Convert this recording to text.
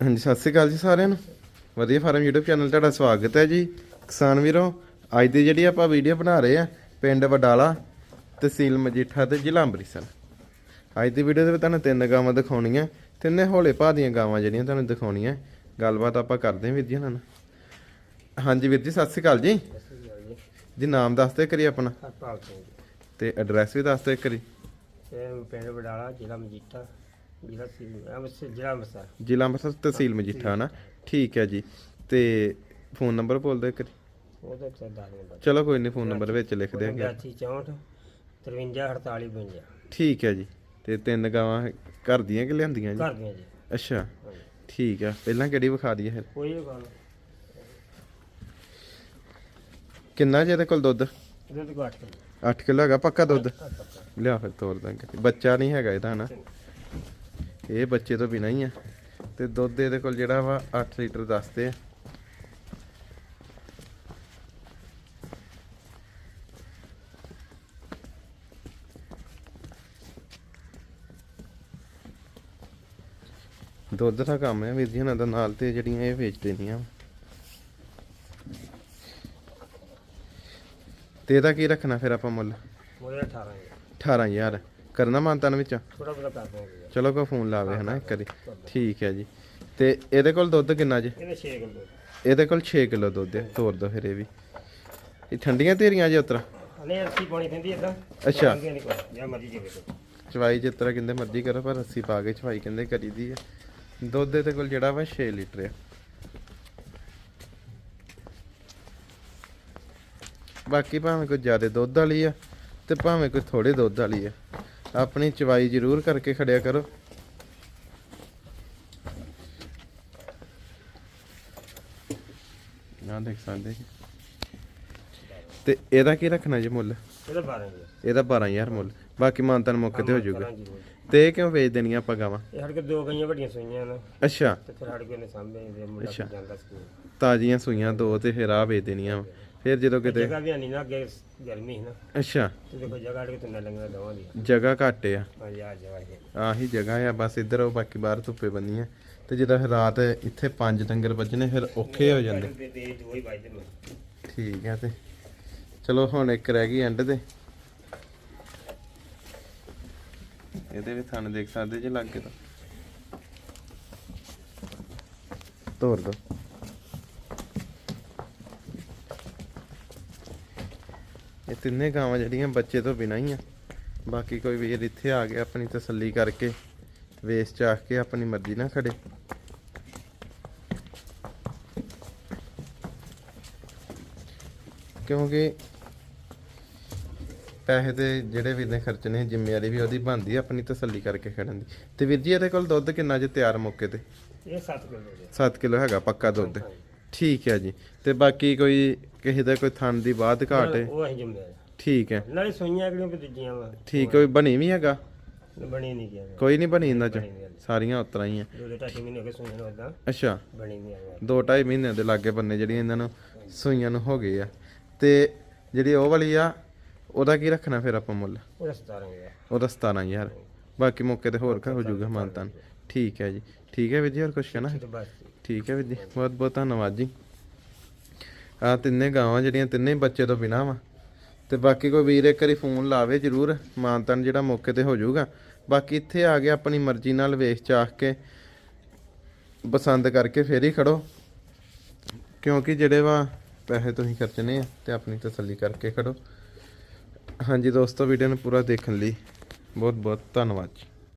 ਹਾਂਜੀ ਸਤਿ ਸ੍ਰੀ ਅਕਾਲ ਜੀ ਸਾਰਿਆਂ ਨੂੰ। ਵਧੀਆ ਫਾਰਮ YouTube ਚੈਨਲ ਤੁਹਾਡਾ ਸਵਾਗਤ ਹੈ ਜੀ। ਕਿਸਾਨ ਵੀਰੋ ਅੱਜ ਦੀ ਜਿਹੜੀ ਆਪਾਂ ਵੀਡੀਓ ਬਣਾ ਰਹੇ ਆ ਪਿੰਡ ਵਡਾਲਾ ਤਹਿਸੀਲ ਮਜੀਠਾ ਤੇ ਜ਼ਿਲ੍ਹਾ ਅੰਮ੍ਰਿਤਸਰ। ਅੱਜ ਦੀ ਵੀਡੀਓ ਦੇ ਵਿੱਚ ਤੁਹਾਨੂੰ ਤਿੰਨ ਗਾਵਾਂ ਦਿਖਾਉਣੀਆਂ ਤਿੰਨੇ ਹੌਲੇ ਭਾਅ ਦੀਆਂ ਗਾਵਾਂ ਜਿਹੜੀਆਂ ਤੁਹਾਨੂੰ ਦਿਖਾਉਣੀਆਂ। ਗੱਲਬਾਤ ਆਪਾਂ ਕਰਦੇ ਹਾਂ ਵੀਰ ਜੀ ਨਾਲ। ਹਾਂਜੀ ਵੀਰ ਜੀ ਸਤਿ ਸ੍ਰੀ ਅਕਾਲ ਜੀ। ਜੀ ਨਾਮ ਦੱਸ ਦਿਓ ਕਰੀ ਆਪਣਾ। ਹਰਪਾਲ ਸਿੰਘ ਜੀ। ਤੇ ਐਡਰੈਸ ਵੀ ਦੱਸ ਦਿਓ ਕਰੀ ਪਿੰਡ ਬਡਾਲਾ ਜ਼ਿਲ੍ਹਾ ਮਜੀਠਾ। ਜ਼ਿਲ੍ਹਾ ਸੀ ਅੰਮ੍ਰਿਤਸਰ ਜ਼ਿਲ੍ਹਾ ਅੰਮ੍ਰਿਤਸਰ ਜ਼ਿਲ੍ਹਾ ਅੰਮ੍ਰਿਤਸਰ ਤਹਿਸੀਲ ਮਜੀਠਾ ਨਾ ਠੀਕ ਹੈ ਜੀ। ਤੇ ਫੋਨ ਨੰਬਰ ਬੋਲ ਦਿਓ ਉਹਦਾ ਨੰਬਰ ਚਲੋ ਕੋਈ ਨਹੀਂ ਫੋਨ ਨੰਬਰ ਵਿੱਚ ਲਿਖ ਦਿਆਂਗੇ। 8464 53 48 52 ਠੀਕ ਹੈ ਜੀ। ਤੇ ਤਿੰਨ ਗਾਵਾਂ ਘਰ ਦੀਆਂ ਕਿ ਲਿਆਂਦੀਆਂ ਜੀ? ਕਰ ਦਿਆਂ ਜੀ। ਅੱਛਾ। ਠੀਕ ਆ। ਪਹਿਲਾਂ ਕਿਹੜੀ ਵਿਖਾ ਦਈਏ ਫਿਰ? ਕੋਈ ਗੱਲ ਕਿੰਨਾ ਜੀ ਇਹਦੇ ਕੋਲ ਦੁੱਧ? ਇਹਦੇ ਤੋਂ ਘੱਟ 8 ਕਿਲੋ ਹੈਗਾ ਪੱਕਾ ਦੁੱਧ? ਲਿਆ ਫਿਰ ਤੋਰ ਦਾਂਗੇ ਬੱਚਾ ਨਹੀਂ ਹੈਗਾ ਇਹਦਾ ਨਾ ਇਹ ਬੱਚੇ ਤੋਂ ਬਿਨਾ ਹੀ ਆ। ਤੇ ਦੁੱਧ ਇਹਦੇ ਕੋਲ ਜਿਹੜਾ ਵਾ 8 ਲੀਟਰ ਦੱਸਦੇ ਆ। ਦੁੱਧ ਦਾ ਕੰਮ ਹੈ ਵੀਰ ਜੀ ਉਹਨਾਂ ਦਾ ਨਾਲ ਤੇ ਜਿਹੜੀਆਂ ਇਹ ਵੇਚ ਦੇਣੀਆਂ। ਤੇ ਇਹਦਾ ਕੀ ਰੱਖਣਾ ਫਿਰ ਆਪਾਂ ਮੁੱਲ? ਉਹਦੇ 18 ਜੀ 18000 ਕਰਨਾ ਮਾਨਤਨ ਵਿੱਚ? ਥੋੜਾ ਬਹੁਤਾ ਕਰ ਦਿਆਂਗੇ ਚਲੋ ਕੋ ਫੋਨ ਲਾਵੇ ਹਨਾ ਇੱਕ ਵਾਰੀ। ਠੀਕ ਹੈ ਜੀ। ਤੇ ਇਹਦੇ ਕੋਲ ਦੁੱਧ ਕਿੰਨਾ ਜੀ? ਇਹਦੇ 6 ਕਿਲੋ ਇਹਦੇ ਕੋਲ 6 ਕਿਲੋ ਦੁੱਧ ਹੈ। ਤੋਰ ਦੋ ਫਿਰ ਇਹ ਵੀ। ਇਹ ਠੰਡੀਆਂ ਧੀਰੀਆਂ ਜੀ ਉਤਰਾ ਹਲੇ ਅੱਸੀ ਪਾਣੀ ਪੈਂਦੀ ਇਦਾਂ ਅੱਛਾ। ਜਾਂ ਮਰਜ਼ੀ ਜਿਵੇਂ ਚਵਾਈ ਜਿਸ ਤਰ੍ਹਾਂ ਕਹਿੰਦੇ ਮਰਜ਼ੀ ਕਰੋ ਪਰ ਰੱਸੀ ਪਾ ਕੇ ਚਵਾਈ ਕਹਿੰਦੇ ਕਰੀਦੀ ਹੈ। ਦੁੱਧ ਇਹਦੇ ਕੋਲ ਜਿਹੜਾ ਵਾ 6 ਲੀਟਰ ਆ। ਬਾਕੀ ਭਾਵੇਂ ਕੋਈ ਜ਼ਿਆਦਾ ਦੁੱਧ ਵਾਲੀ ਆ ਤੇ ਭਾਵੇਂ ਕੋਈ ਥੋੜੇ ਦੁੱਧ ਵਾਲੀ ਆ। ਆਪਣੀ ਚਵਾਈ ਜ਼ਰੂਰ ਕਰਕੇ ਖੜਿਆ ਕਰੋ। ਨਾ ਦੇਖ ਸਕਦੇ। ਤੇ ਇਹਦਾ ਕੀ ਰੱਖਣਾ ਜੀ ਮੁੱਲ? ਇਹਦਾ 12 ਜੀ ਇਹਦਾ 12000 ਮੁੱਲ। ਬਾਕੀ ਮਾਨਤਨ ਮੌਕੇ ਤੇ ਹੋ ਜਾਊਗਾ। ਤੇ ਇਹ ਕਿਉਂ ਵੇਚ ਦੇਣੀਆਂ ਆਪਾਂ ਗਾਵਾਂ? ਇਹ ਕੋਲ ਦੋ ਗਈਆਂ ਵੱਡੀਆਂ ਸੂਈਆਂ ਨੇ। ਅੱਛਾ। ਤੇ ਫਿਰ ਸਾਡੇ ਕੋਲ ਨੇ ਸਾਹਮਣੇ ਦੇ ਮੁੰਡਾ। ਜਾਂਦਾ ਸਕੂਲ। ਤਾਜ਼ੀਆਂ ਸੂਈਆਂ ਦੋ ਤੇ ਫਿਰ ਆ ਵੇਚ ਦੇਣੀਆਂ। ਵਾਂ। ਫਿਰ ਜਦੋਂ ਕਿਤੇ ਜਗ੍ਹਾ ਵੀ ਨਹੀਂ ਨਾ ਅੱਗੇ ਗਰਮੀ ਸੀ ਨਾ। ਅੱਛਾ। ਤੇ ਦੇਖੋ ਜਗ੍ਹਾ ਅੜ ਕੇ ਤੁੰਨਾ ਲੰਗਾ ਦਵਾਂ ਦੀ। ਜਗ੍ਹਾ ਘੱਟ ਆ। ਹਾਂਜੀ ਆ ਜਗ੍ਹਾ ਹੈ ਆਹੀ ਜਗ੍ਹਾ ਆ ਬਸ ਇੱਧਰ ਉਹ ਬਾਕੀ ਬਾਹਰ ਧੁੱਪੇ ਬੰਨੀਆਂ। ਤੇ ਜਦੋਂ ਫਿਰ ਰਾਤ ਇੱਥੇ ਪੰਜ ਡੰਗਰ ਵੱਜਣੇ ਫਿਰ ਔਖੇ ਹੋ ਜਾਂਦੇ। ਤੇ ਤੇ ਦੋ ਹੀ ਵੱਜਦੇ ਨੇ ਠੀਕ ਆ ਤੇ। ਚਲੋ ਹੁਣ ਇੱਕ ਰਹਿ ਗਈ ਐਂਡ ਤੇ। ਇਹਦੇ ਵੀ ਥਣ ਦੇਖ ਸਕਦੇ ਜੇ ਲੱਗੇ ਤਾਂ। ਤੋੜ ਦੋ ਇਹ ਤਿੰਨੇ ਗਾਵਾਂ ਜਿਹੜੀਆਂ ਬੱਚੇ ਤੋਂ ਬਿਨਾਂ ਹੀ ਆ। ਬਾਕੀ ਕੋਈ ਵੀਰ ਇੱਥੇ ਆ ਕੇ ਆਪਣੀ ਤਸੱਲੀ ਕਰਕੇ ਵੇਚ ਚਾਖ ਕੇ ਆਪਣੀ ਮਰਜ਼ੀ ਨਾਲ ਖੜੇ। ਕਿਉਂਕਿ ਪੈਸੇ ਤੇ ਜਿਹੜੇ ਵੀਰ ਨੇ ਖਰਚਣੇ ਜ਼ਿੰਮੇਵਾਰੀ ਵੀ ਉਹਦੀ ਬਣਦੀ ਆਪਣੀ ਤਸੱਲੀ ਕਰਕੇ ਖੜਨ ਦੀ। ਤੇ ਵੀਰ ਜੀ ਇਹਦੇ ਕੋਲ ਦੁੱਧ ਕਿੰਨਾ ਜੇ ਤਿਆਰ ਮੌਕੇ ਤੇ? ਇਹ 7 ਕਿਲੋ ਦੇ। 7 ਕਿਲੋ ਹੈਗਾ ਪੱਕਾ ਦੁੱਧ। ਠੀਕ ਹੈ ਜੀ। ਤੇ ਬਾਕੀ ਕੋਈ ਕਿਸੇ ਦਾ ਕੋਈ ਥਣ ਦੀ ਬਾਤ ਘਾਟ ਹੈ? ਉਹ ਅਸੀਂ ਜੰਮਿਆ ਠੀਕ ਹੈ। ਨਾਲੇ ਸੂਈਆਂ ਕਿਹੜੀਆਂ ਵੀ ਦੂਜੀਆਂ ਵਾ? ਠੀਕ ਕੋਈ ਬਣੀ ਵੀ ਹੈਗਾ? ਬਣੀ ਨਹੀਂ ਗਿਆ ਕੋਈ ਨਹੀਂ ਬਣੀ ਇਹਨਾਂ ਚ? ਸਾਰੀਆਂ ਉਤਰਾਂ ਹੀ ਆ। ਦੋ ਦੋ ਢਾਈ ਮਹੀਨੇ ਹੋ ਗਏ ਸੂਈਆਂ ਨੂੰ ਏਦਾਂ। ਅੱਛਾ। ਬਣੀ ਨਹੀਂ ਆ ਦੋ ਢਾਈ ਮਹੀਨਿਆਂ ਦੇ ਲਾਗੇ ਬੰਨੇ ਜਿਹੜੀਆਂ ਇਹਨਾਂ ਨੂੰ ਸੂਈਆਂ ਨੂੰ ਹੋ ਗਏ ਆ। ਤੇ ਜਿਹੜੀ ਉਹ ਵਾਲੀ ਆ ਉਹਦਾ ਕੀ ਰੱਖਣਾ ਫਿਰ ਆਪਾਂ ਮੁੱਲ? ਉਹ 17 ਗਿਆ ਉਹਦਾ 17000 ਬਾਕੀ ਮੌਕੇ ਤੇ ਹੋਰ ਹੋ ਜਾਊਗਾ ਮਾਨਤਾਨ। ਠੀਕ ਹੈ ਜੀ। ਠੀਕ ਹੈ ਵੀਰ ਜੀ ਹੋਰ ਕੁਝ ਕਹਿਣਾ ਹੈ? ਤੇ ਬਸ ਠੀਕ ਹੈ ਵੀਰ ਜੀ ਬਹੁਤ ਬਹੁਤ ਧੰਨਵਾਦ ਜੀ। ਆ ਤਿੰਨੇ ਗਾਵਾਂ ਜਿਹੜੀਆਂ, ਤਿੰਨੇ ਬੱਚੇ ਤੋਂ ਬਿਨਾ ਵਾ। ਤੇ ਬਾਕੀ ਕੋਈ ਵੀਰ ਇੱਕ ਵਾਰੀ ਫੋਨ ਲਾਵੇ ਜਰੂਰ, ਮਾਨਤਨ ਜਿਹੜਾ ਮੌਕੇ ਤੇ ਹੋ ਜਾਊਗਾ। ਬਾਕੀ ਇੱਥੇ ਆ ਕੇ ਆਪਣੀ ਮਰਜ਼ੀ ਨਾਲ ਵੇਖ ਚਾਖ ਕੇ, ਪਸੰਦ ਕਰਕੇ ਫੇਰ ਹੀ ਖੜੋ। ਕਿਉਂਕਿ ਜਿਹੜੇ ਵਾ ਪੈਸੇ ਤੁਸੀਂ ਖਰਚਣੇ ਆ ਤੇ ਆਪਣੀ ਤਸੱਲੀ ਕਰਕੇ ਖੜੋ। ਹਾਂਜੀ ਦੋਸਤੋ, ਵੀਡੀਓ ਨੂੰ ਪੂਰਾ ਦੇਖਣ ਲਈ ਬਹੁਤ ਬਹੁਤ ਧੰਨਵਾਦ ਜੀ।